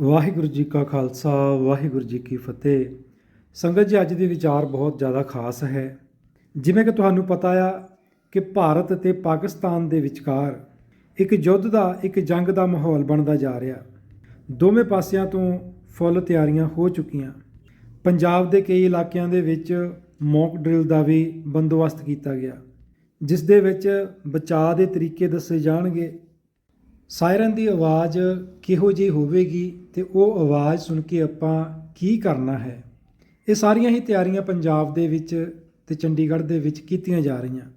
ਵਾਹਿਗੁਰੂ ਜੀ ਕਾ ਖਾਲਸਾ, ਵਾਹਿਗੁਰੂ ਜੀ ਕੀ ਫਤਿਹ। ਸੰਗਤ ਜੀ, ਅੱਜ ਦੀ ਵਿਚਾਰ ਬਹੁਤ ਜ਼ਿਆਦਾ ਖਾਸ ਹੈ। ਜਿਵੇਂ ਕਿ ਤੁਹਾਨੂੰ ਪਤਾ ਆ ਕਿ ਭਾਰਤ ਅਤੇ ਪਾਕਿਸਤਾਨ ਦੇ ਵਿਚਕਾਰ ਇੱਕ ਯੁੱਧ ਦਾ, ਇੱਕ ਜੰਗ ਦਾ ਮਾਹੌਲ ਬਣਦਾ ਜਾ ਰਿਹਾ। ਦੋਵੇਂ ਪਾਸਿਆਂ ਤੋਂ ਫੁੱਲ ਤਿਆਰੀਆਂ ਹੋ ਚੁੱਕੀਆਂ। ਪੰਜਾਬ ਦੇ ਕਈ ਇਲਾਕਿਆਂ ਦੇ ਵਿੱਚ ਮੌਕ ਡਰਿਲ ਦਾ ਵੀ ਬੰਦੋਬਸਤ ਕੀਤਾ ਗਿਆ, ਜਿਸ ਦੇ ਵਿੱਚ ਬਚਾਅ ਦੇ ਤਰੀਕੇ ਦੱਸੇ ਜਾਣਗੇ। ਸਾਇਰਨ ਦੀ ਆਵਾਜ਼ ਕਿਹੋ ਜਿਹੀ ਹੋਵੇਗੀ ਤੇ ਉਹ ਆਵਾਜ਼ ਸੁਣ ਕੇ ਆਪਾਂ ਕੀ ਕਰਨਾ ਹੈ? ਇਹ ਸਾਰੀਆਂ ਹੀ ਤਿਆਰੀਆਂ ਪੰਜਾਬ ਦੇ ਵਿੱਚ ਤੇ ਚੰਡੀਗੜ੍ਹ ਦੇ ਵਿੱਚ ਕੀਤੀਆਂ ਜਾ ਰਹੀਆਂ।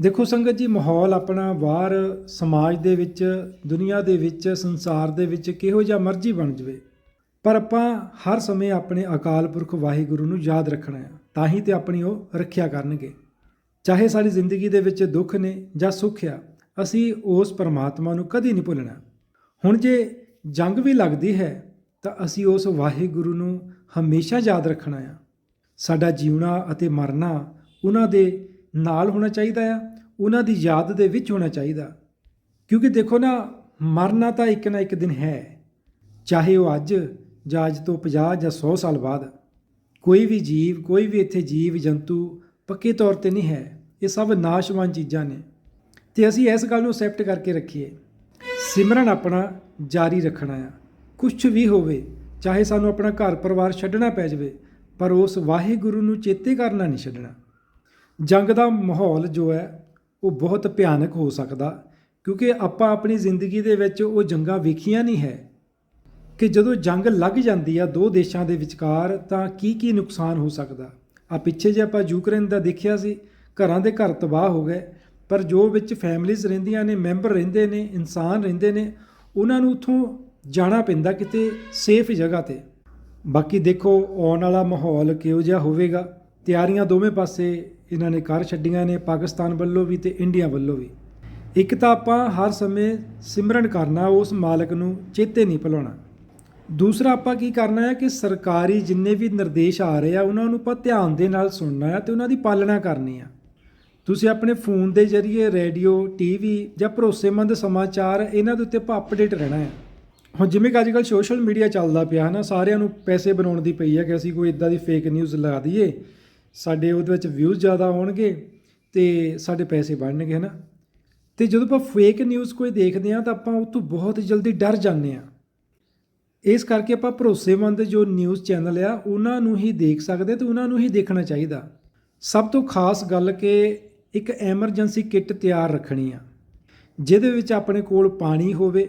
ਦੇਖੋ ਸੰਗਤ ਜੀ, ਮਾਹੌਲ ਆਪਣਾ ਬਾਹਰ ਸਮਾਜ ਦੇ ਵਿੱਚ, ਦੁਨੀਆ ਦੇ ਵਿੱਚ, ਸੰਸਾਰ ਦੇ ਵਿੱਚ ਕਿਹੋ ਜਿਹਾ ਮਰਜ਼ੀ ਬਣ ਜਵੇ। ਪਰ ਆਪਾਂ ਹਰ ਸਮੇਂ ਆਪਣੇ ਅਕਾਲ ਪੁਰਖ ਵਾਹਿਗੁਰੂ ਨੂੰ ਯਾਦ ਰੱਖਣਾ ਹੈ, ਤਾਂ ਹੀ ਤੇ ਆਪਣੀ ਉਹ ਰੱਖਿਆ ਕਰਨਗੇ। ਚਾਹੇ ਸਾਡੀ ਜ਼ਿੰਦਗੀ ਦੇ ਵਿੱਚ ਦੁੱਖ ਨੇ ਜਾਂ ਸੁੱਖ ਆ ਅਸੀਂ ਉਸ ਪਰਮਾਤਮਾ ਨੂੰ ਕਦੀ ਨਹੀਂ ਭੁੱਲਣਾ। ਹੁਣ ਜੇ ਜੰਗ ਵੀ ਲੱਗਦੀ ਹੈ, ਤਾਂ ਅਸੀਂ ਉਸ ਵਾਹਿਗੁਰੂ ਨੂੰ ਹਮੇਸ਼ਾ ਯਾਦ ਰੱਖਣਾ ਆ। ਸਾਡਾ ਜੀਵਣਾ ਅਤੇ ਮਰਨਾ ਉਹਨਾਂ ਦੇ ਨਾਲ ਹੋਣਾ ਚਾਹੀਦਾ ਆ, ਉਹਨਾਂ ਦੀ ਯਾਦ ਦੇ ਵਿੱਚ ਹੋਣਾ ਚਾਹੀਦਾ। ਕਿਉਂਕਿ ਦੇਖੋ ਨਾ, ਮਰਨਾ ਤਾਂ ਇੱਕ ਨਾ ਇੱਕ ਦਿਨ ਹੈ। ਚਾਹੇ ਉਹ ਅੱਜ, ਜਾਂ ਅੱਜ ਤੋਂ 50 ਜਾਂ 100 ਸਾਲ ਬਾਅਦ, ਕੋਈ ਵੀ ਜੀਵ, ਕੋਈ ਵੀ ਇੱਥੇ ਜੀਵ ਜੰਤੂ ਪੱਕੇ ਤੌਰ ਤੇ ਨਹੀਂ ਹੈ। ਇਹ ਸਭ ਨਾਸ਼ਵਾਨ ਚੀਜ਼ਾਂ ਨੇ। ਤੇ ਅਸੀਂ ਇਸ ਗੱਲ ਨੂੰ ਅਸੈਪਟ ਕਰਕੇ ਰੱਖੀਏ। ਸਿਮਰਨ ਆਪਣਾ ਜਾਰੀ ਰੱਖਣਾ ਆ। ਕੁਝ ਵੀ ਹੋਵੇ, ਚਾਹੇ ਸਾਨੂੰ ਆਪਣਾ ਘਰ ਪਰਿਵਾਰ ਛੱਡਣਾ ਪੈ ਜਾਵੇ, ਪਰ ਉਸ ਵਾਹਿਗੁਰੂ ਨੂੰ ਚੇਤੇ ਕਰਨਾ ਨਹੀਂ ਛੱਡਣਾ। ਜੰਗ ਦਾ ਮਾਹੌਲ ਜੋ ਹੈ, ਉਹ ਬਹੁਤ ਭਿਆਨਕ ਹੋ ਸਕਦਾ, ਕਿਉਂਕਿ ਆਪਾਂ ਆਪਣੀ ਜ਼ਿੰਦਗੀ ਦੇ ਵਿੱਚ ਉਹ ਜੰਗਾਂ ਵੇਖੀਆਂ ਨਹੀਂ ਹੈ। ਕਿ ਜਦੋਂ ਜੰਗ ਲੱਗ ਜਾਂਦੀ ਆ ਦੋ ਦੇਸ਼ਾਂ ਦੇ ਵਿਚਕਾਰ, ਤਾਂ ਕੀ ਕੀ ਨੁਕਸਾਨ ਹੋ ਸਕਦਾ? ਆ ਪਿੱਛੇ ਜੇ ਆਪਾਂ ਯੂਕਰੇਨ ਦਾ ਦੇਖਿਆ ਸੀ, ਘਰਾਂ ਦੇ ਘਰ ਤਬਾਹ ਹੋ ਗਏ ਪਰ ਜੋ ਵਿੱਚ ਫੈਮਲੀਜ਼ ਰਹਿੰਦੀਆਂ ਨੇ ਮੈਂਬਰ ਰਹਿੰਦੇ ਨੇ, ਇਨਸਾਨ ਰਹਿੰਦੇ ਨੇ, ਉਹਨਾਂ ਨੂੰ ਉੱਥੋਂ ਜਾਣਾ ਪੈਂਦਾ ਕਿਤੇ ਸੇਫ ਜਗ੍ਹਾ ਤੇ। ਬਾਕੀ ਦੇਖੋ, ਆਉਣ ਵਾਲਾ ਮਾਹੌਲ ਕਿਹੋ ਜਿਹਾ ਹੋਵੇਗਾ। ਤਿਆਰੀਆਂ ਦੋਵੇਂ ਪਾਸੇ ਇਹਨਾਂ ਨੇ ਕਰ ਛੱਡੀਆਂ ਨੇ, ਪਾਕਿਸਤਾਨ ਵੱਲੋਂ ਵੀ ਤੇ ਇੰਡੀਆ ਵੱਲੋਂ ਵੀ। ਇੱਕ ਤਾਂ ਆਪਾਂ ਹਰ ਸਮੇਂ ਸਿਮਰਨ ਕਰਨਾ, ਉਸ ਮਾਲਕ ਨੂੰ ਚੇਤੇ ਨਹੀਂ ਭੁਲਾਉਣਾ। ਦੂਸਰਾ ਆਪਾਂ ਕੀ ਕਰਨਾ ਹੈ ਕਿ ਸਰਕਾਰੀ ਜਿੰਨੇ ਵੀ ਨਿਰਦੇਸ਼ ਆ ਰਹੇ ਆ, ਉਹਨਾਂ ਨੂੰ ਆਪਾਂ ਧਿਆਨ ਦੇ ਨਾਲ ਸੁਣਨਾ ਹੈ ਤੇ ਉਹਨਾਂ ਦੀ ਪਾਲਣਾ ਕਰਨੀ ਆ। ਤੁਸੀਂ ਆਪਣੇ ਫੋਨ ਦੇ ਜ਼ਰੀਏ ਰੇਡੀਓ, ਟੀਵੀ ਜਾਂ ਭਰੋਸੇਮੰਦ ਸਮਾਚਾਰ ਇਹਨਾਂ ਦੇ ਉੱਤੇ ਆਪਾਂ ਅਪਡੇਟ ਰਹਿਣਾ ਹੈ। ਹੁਣ ਜਿਵੇਂ ਕਿ ਅੱਜਕੱਲ ਸੋਸ਼ਲ ਮੀਡੀਆ ਚੱਲਦਾ ਪਿਆ ਹੈ ਨਾ, ਸਾਰਿਆਂ ਨੂੰ ਪੈਸੇ ਬਣਾਉਣ ਦੀ ਪਈ ਹੈ ਕਿ ਅਸੀਂ ਕੋਈ ਇਦਾਂ ਦੀ ਫੇਕ ਨਿਊਜ਼ ਲਗਾ ਦਈਏ, ਸਾਡੇ ਉਹਦੇ ਵਿੱਚ ਵਿਊਜ਼ ਜ਼ਿਆਦਾ ਆਉਣਗੇ ਤੇ ਸਾਡੇ ਪੈਸੇ ਬਣਨਗੇ ਹਨਾ ਤੇ ਜਦੋਂ ਆਪਾਂ ਫੇਕ ਨਿਊਜ਼ ਕੋਈ ਦੇਖਦੇ ਆ ਤਾਂ ਆਪਾਂ ਉਹ ਤੋਂ ਬਹੁਤ ਜਲਦੀ ਡਰ ਜਾਂਦੇ ਆ ਇਸ ਕਰਕੇ ਆਪਾਂ ਭਰੋਸੇਮੰਦ ਜੋ ਨਿਊਜ਼ ਚੈਨਲ ਆ, ਉਹਨਾਂ ਨੂੰ ਹੀ ਦੇਖ ਸਕਦੇ ਤੇ ਉਹਨਾਂ ਨੂੰ ਹੀ ਦੇਖਣਾ ਚਾਹੀਦਾ। ਸਭ ਤੋਂ ਖਾਸ ਗੱਲ ਕਿ ਇੱਕ ਐਮਰਜੈਂਸੀ ਕਿੱਟ ਤਿਆਰ ਰੱਖਣੀ ਆ, ਜਿਹਦੇ ਵਿੱਚ ਆਪਣੇ ਕੋਲ ਪਾਣੀ ਹੋਵੇ,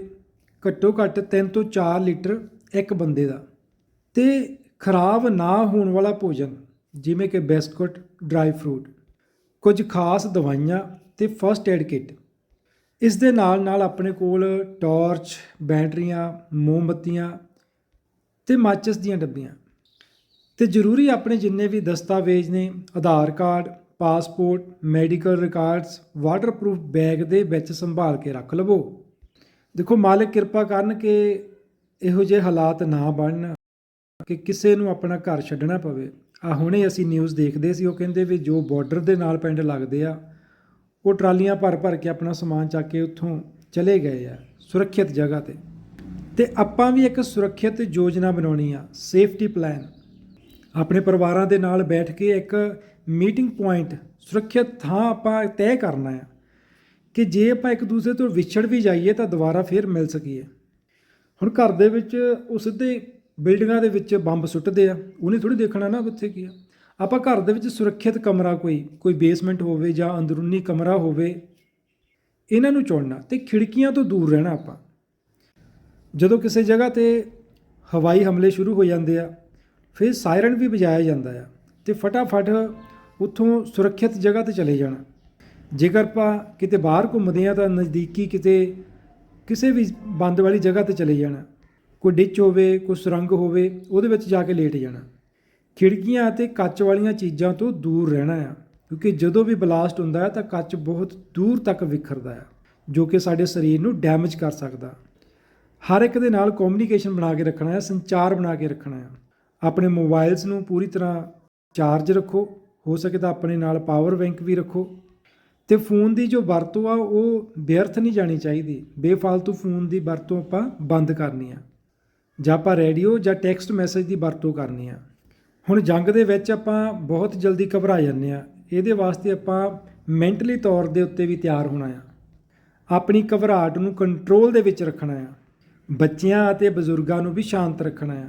ਘੱਟੋ ਘੱਟ 3 ਤੋਂ 4 ਲੀਟਰ ਇੱਕ ਬੰਦੇ ਦਾ, ਤੇ ਖਰਾਬ ਨਾ ਹੋਣ ਵਾਲਾ ਭੋਜਨ, ਜਿਵੇਂ ਕਿ ਬਿਸਕੁਟ, ਡਰਾਈ ਫਰੂਟ, ਕੁਝ ਖਾਸ ਦਵਾਈਆਂ ਤੇ ਫਰਸਟ ਏਡ ਕਿੱਟ। ਇਸ ਦੇ ਨਾਲ ਨਾਲ ਆਪਣੇ ਕੋਲ ਟਾਰਚ, ਬੈਟਰੀਆਂ, ਮੋਮਬੱਤੀਆਂ ਤੇ ਮਾਚਿਸ ਦੀਆਂ ਡੱਬੀਆਂ। ਤੇ ਜ਼ਰੂਰੀ ਆਪਣੇ ਜਿੰਨੇ ਵੀ ਦਸਤਾਵੇਜ਼ ਨੇ, Aadhaar card passport, medical records, waterproof bag ਦੇ ਵਿੱਚ ਸੰਭਾਲ ਕੇ ਰੱਖ ਲਵੋ। ਦੇਖੋ ਮਾਲਕ ਕਿਰਪਾ ਕਰਨ ਕਿ ਇਹੋ ਜਿਹੇ ਹਾਲਾਤ ਨਾ ਬਣਨ, ਕਿ ਕਿਸੇ ਨੂੰ ਆਪਣਾ ਘਰ ਛੱਡਣਾ ਪਵੇ। ਆ ਹੁਣੇ ਅਸੀਂ ਨਿਊਜ਼ ਦੇਖਦੇ ਸੀ, ਉਹ ਕਹਿੰਦੇ ਵੀ ਜੋ ਬਾਰਡਰ ਦੇ ਨਾਲ ਪਿੰਡ ਲੱਗਦੇ ਆ, ਉਹ ਟਰਾਲੀਆਂ ਭਰ ਭਰ ਕੇ ਆਪਣਾ ਸਮਾਨ ਚੱਕ ਕੇ ਉੱਥੋਂ ਚਲੇ ਗਏ ਆ, ਸੁਰੱਖਿਅਤ ਜਗ੍ਹਾ ਤੇ। ਤੇ ਆਪਾਂ ਵੀ ਇੱਕ ਸੁਰੱਖਿਅਤ ਯੋਜਨਾ ਬਣਾਉਣੀ ਆ ਸੇਫਟੀ ਪਲਾਨ ਆਪਣੇ ਪਰਿਵਾਰਾਂ ਦੇ ਨਾਲ ਬੈਠ ਕੇ ਇੱਕ ਮੀਟਿੰਗ ਪੁਆਇੰਟ ਸੁਰੱਖਿਅਤ ਥਾਂ ਆਪਾਂ ਤੈਅ ਕਰਨਾ ਆ ਕਿ ਜੇ ਆਪਾਂ ਇੱਕ ਦੂਸਰੇ ਤੋਂ ਵਿਛੜ ਵੀ ਜਾਈਏ ਤਾਂ ਦੁਬਾਰਾ ਫੇਰ ਮਿਲ ਸਕੀਏ। ਹੁਣ ਘਰ ਦੇ ਵਿੱਚ ਉਹ ਸਿੱਧੇ ਬਿਲਡਿੰਗਾਂ ਦੇ ਵਿੱਚ ਬੰਬ ਸੁੱਟਦੇ ਆ, ਉਹਨੇ ਥੋੜੀ ਦੇਖਣਾ ਨਾ ਕਿੱਥੇ ਕੀ ਆ। ਆਪਾਂ ਘਰ ਦੇ ਵਿੱਚ ਸੁਰੱਖਿਅਤ ਕਮਰਾ ਕੋਈ ਕੋਈ ਬੇਸਮੈਂਟ ਹੋਵੇ ਜਾਂ ਅੰਦਰੂਨੀ ਕਮਰਾ ਹੋਵੇ, ਇਹਨਾਂ ਨੂੰ ਚੁਣਨਾ ਤੇ ਖਿੜਕੀਆਂ ਤੋਂ ਦੂਰ ਰਹਿਣਾ ਆਪਾਂ। ਜਦੋਂ ਕਿਸੇ ਜਗ੍ਹਾ ਤੇ ਹਵਾਈ ਹਮਲੇ ਸ਼ੁਰੂ ਹੋ ਜਾਂਦੇ ਆ, ਫਿਰ ਸਾਇਰਨ ਵੀ ਵਜਾਇਆ ਜਾਂਦਾ ਆ ਤੇ ਫਟਾਫਟ ਉੱਥੋਂ ਸੁਰੱਖਿਅਤ ਜਗ੍ਹਾ ਤੇ ਚਲੇ ਜਾਣਾ। ਜੇਕਰ ਆਪਾਂ ਕਿਤੇ ਬਾਹਰ ਘੁੰਮਦੇ ਆ ਤਾਂ ਨਜ਼ਦੀਕੀ ਕਿਤੇ, ਕਿਸੇ ਵੀ ਬੰਦ ਵਾਲੀ ਜਗ੍ਹਾ ਤੇ ਚਲੇ ਜਾਣਾ। ਕੋਈ ਡਿੱਚ ਹੋਵੇ, ਕੋਈ ਸੁਰੰਗ ਹੋਵੇ, ਉਹਦੇ ਵਿੱਚ ਜਾ ਕੇ ਲੇਟ ਜਾਣਾ। ਖਿੜਕੀਆਂ ਅਤੇ ਕੱਚ ਵਾਲੀਆਂ ਚੀਜ਼ਾਂ ਤੋਂ ਦੂਰ ਰਹਿਣਾ ਆ। ਕਿਉਂਕਿ ਜਦੋਂ ਵੀ ਬਲਾਸਟ ਹੁੰਦਾ ਹੈ ਤਾਂ ਕੱਚ ਬਹੁਤ ਦੂਰ ਤੱਕ ਵਿਖਰਦਾ ਹੈ ਜੋ ਕਿ ਸਾਡੇ ਸਰੀਰ ਨੂੰ ਡੈਮੇਜ ਕਰ ਸਕਦਾ। ਹਰ ਇੱਕ ਦੇ ਨਾਲ ਕਮਿਊਨੀਕੇਸ਼ਨ ਬਣਾ ਕੇ ਰੱਖਣਾ ਹੈ ਸੰਚਾਰ ਬਣਾ ਕੇ ਰੱਖਣਾ ਹੈ ਆਪਣੇ ਮੋਬਾਈਲਸ ਨੂੰ ਪੂਰੀ ਤਰ੍ਹਾਂ ਚਾਰਜ ਰੱਖੋ। ਹੋ ਸਕੇ ਤਾਂ ਆਪਣੇ ਨਾਲ ਪਾਵਰ ਬੈਂਕ ਵੀ ਰੱਖੋ। ਤੇ ਫੋਨ ਦੀ ਜੋ ਵਰਤੋਂ ਆ, ਉਹ ਬੇਅਰਥ ਨਹੀਂ ਜਾਣੀ ਚਾਹੀਦੀ। ਬੇਫਾਲਤੂ ਫੋਨ ਦੀ ਵਰਤੋਂ ਆਪਾਂ ਬੰਦ ਕਰਨੀ ਆ। ਜਾਂ ਆਪਾਂ ਰੇਡੀਓ ਜਾਂ ਟੈਕਸਟ ਮੈਸੇਜ ਦੀ ਵਰਤੋਂ ਕਰਨੀ ਆ। ਹੁਣ ਜੰਗ ਦੇ ਵਿੱਚ ਆਪਾਂ ਬਹੁਤ ਜਲਦੀ ਘਬਰਾ ਜਾਂਦੇ ਆ। ਇਹਦੇ ਵਾਸਤੇ ਆਪਾਂ ਮੈਂਟਲੀ ਤੌਰ ਦੇ ਉੱਤੇ ਵੀ ਤਿਆਰ ਹੋਣਾ ਆ। ਆਪਣੀ ਘਬਰਾਹਟ ਨੂੰ ਕੰਟਰੋਲ ਦੇ ਵਿੱਚ ਰੱਖਣਾ ਆ। ਬੱਚਿਆਂ ਅਤੇ ਬਜ਼ੁਰਗਾਂ ਨੂੰ ਵੀ ਸ਼ਾਂਤ ਰੱਖਣਾ ਆ।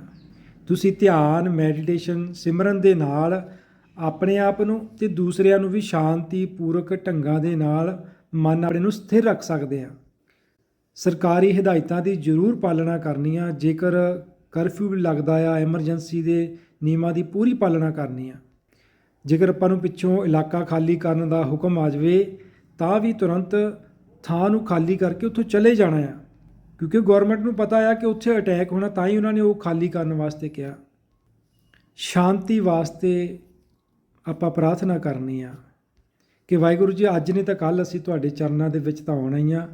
ਤੁਸੀਂ ਧਿਆਨ ਮੈਡੀਟੇਸ਼ਨ ਸਿਮਰਨ ਦੇ ਨਾਲ ਆਪਣੇ ਆਪ ਨੂੰ ਤੇ ਦੂਸਰਿਆਂ ਨੂੰ ਵੀ ਸ਼ਾਂਤੀ, ਪੂਰਕ ਢੰਗਾਂ ਦੇ ਨਾਲ ਮਨ ਆਪਣੇ ਨੂੰ ਸਥਿਰ ਰੱਖ ਸਕਦੇ ਹਾਂ। ਸਰਕਾਰੀ ਹਦਾਇਤਾਂ ਦੀ ਜ਼ਰੂਰ ਪਾਲਣਾ ਕਰਨੀ ਆ ਜੇਕਰ ਕਰਫਿਊ ਵੀ ਲੱਗਦਾ ਆ, ਐਮਰਜੈਂਸੀ ਦੇ ਨਿਯਮਾਂ ਦੀ ਪੂਰੀ ਪਾਲਣਾ ਕਰਨੀ ਆ। ਜੇਕਰ ਆਪਾਂ ਨੂੰ ਪਿੱਛੋਂ ਇਲਾਕਾ ਖਾਲੀ ਕਰਨ ਦਾ ਹੁਕਮ ਆ ਜਾਵੇ, ਤਾਂ ਵੀ ਤੁਰੰਤ ਥਾਂ ਨੂੰ ਖਾਲੀ ਕਰਕੇ ਉੱਥੋਂ ਚਲੇ ਜਾਣਾ ਆ। ਕਿਉਂਕਿ ਗਵਰਨਮੈਂਟ ਨੂੰ ਪਤਾ ਆ ਕਿ ਉੱਥੇ ਅਟੈਕ ਹੋਣਾ, ਤਾਂ ਹੀ ਉਹਨਾਂ ਨੇ ਉਹ ਖਾਲੀ ਕਰਨ ਵਾਸਤੇ ਕਿਹਾ। ਸ਼ਾਂਤੀ ਵਾਸਤੇ ਆਪਾਂ ਪ੍ਰਾਰਥਨਾ ਕਰਨੀ ਆ ਕਿ ਵਾਹਿਗੁਰੂ ਜੀ, ਅੱਜ ਨਹੀਂ ਤਾਂ ਕੱਲ ਅਸੀਂ ਤੁਹਾਡੇ ਚਰਨਾਂ ਦੇ ਵਿੱਚ ਤਾਂ ਆਉਣਾ ਹੀ ਆ।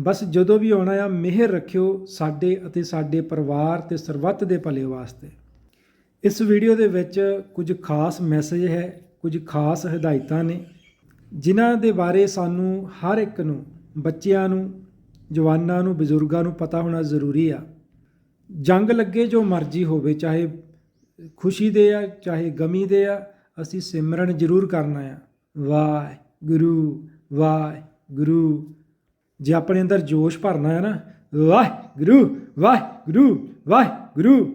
ਬਸ ਜਦੋਂ ਵੀ ਆਉਣਾ ਆ, ਮਿਹਰ ਰੱਖਿਓ ਸਾਡੇ ਅਤੇ ਸਾਡੇ ਪਰਿਵਾਰ ਤੇ ਸਰਬੱਤ ਦੇ ਭਲੇ ਵਾਸਤੇ। ਇਸ ਵੀਡੀਓ ਦੇ ਵਿੱਚ ਕੁਝ ਖਾਸ ਮੈਸੇਜ ਹੈ, ਕੁਝ ਖਾਸ ਹਦਾਇਤਾਂ ਨੇ, ਜਿਨ੍ਹਾਂ ਦੇ ਬਾਰੇ ਸਾਨੂੰ ਹਰ ਇੱਕ ਨੂੰ, ਬੱਚਿਆਂ ਨੂੰ, ਜਵਾਨਾਂ ਨੂੰ, ਬਜ਼ੁਰਗਾਂ ਨੂੰ ਪਤਾ ਹੋਣਾ ਜ਼ਰੂਰੀ ਆ। ਜੰਗ ਲੱਗੇ ਜੋ ਮਰਜ਼ੀ ਹੋਵੇ, ਚਾਹੇ ਖੁਸ਼ੀ ਦੇ ਆ, ਚਾਹੇ ਗਮੀ ਦੇ ਆ ਅਸੀਂ ਸਿਮਰਨ ਜ਼ਰੂਰ ਕਰਨਾ ਆ। ਵਾਹਿਗੁਰੂ ਵਾਹਿਗੁਰੂ। ਜੇ ਆਪਣੇ ਅੰਦਰ ਜੋਸ਼ ਭਰਨਾ ਹੈ ਨਾ, ਵਾਹਿਗੁਰੂ ਵਾਹਿਗੁਰੂ ਵਾਹਿਗੁਰੂ।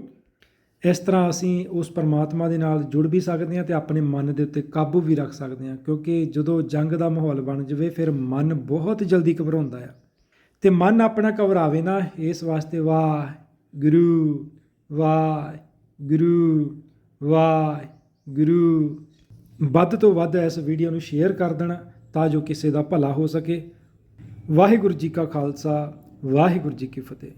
ਇਸ ਤਰ੍ਹਾਂ ਅਸੀਂ ਉਸ ਪਰਮਾਤਮਾ ਦੇ ਨਾਲ ਜੁੜ ਵੀ ਸਕਦੇ ਹਾਂ ਤੇ ਆਪਣੇ ਮਨ ਦੇ ਉੱਤੇ ਕਾਬੂ ਵੀ ਰੱਖ ਸਕਦੇ ਹਾਂ, ਕਿਉਂਕਿ ਜਦੋਂ ਜੰਗ ਦਾ ਮਾਹੌਲ ਬਣ ਜਾਵੇ, ਫਿਰ ਮਨ ਬਹੁਤ ਜਲਦੀ ਘਬਰਾਉਂਦਾ ਆ। ਤੇ ਮਨ ਆਪਣਾ ਘਬਰਾਵੇ ਨਾ, ਇਸ ਵਾਸਤੇ ਵਾਹਿਗੁਰੂ ਵਾਹਿਗੁਰੂ। ਗੁਰੂ, ਵੱਧ ਤੋਂ ਵੱਧ ਇਸ ਵੀਡੀਓ ਨੂੰ ਸ਼ੇਅਰ ਕਰ ਦੇਣਾ ਤਾਂ ਜੋ ਕਿਸੇ ਦਾ ਭਲਾ ਹੋ ਸਕੇ। ਵਾਹਿਗੁਰੂ ਜੀ ਕਾ ਖਾਲਸਾ, ਵਾਹਿਗੁਰੂ ਜੀ ਕੀ ਫਤਿਹ।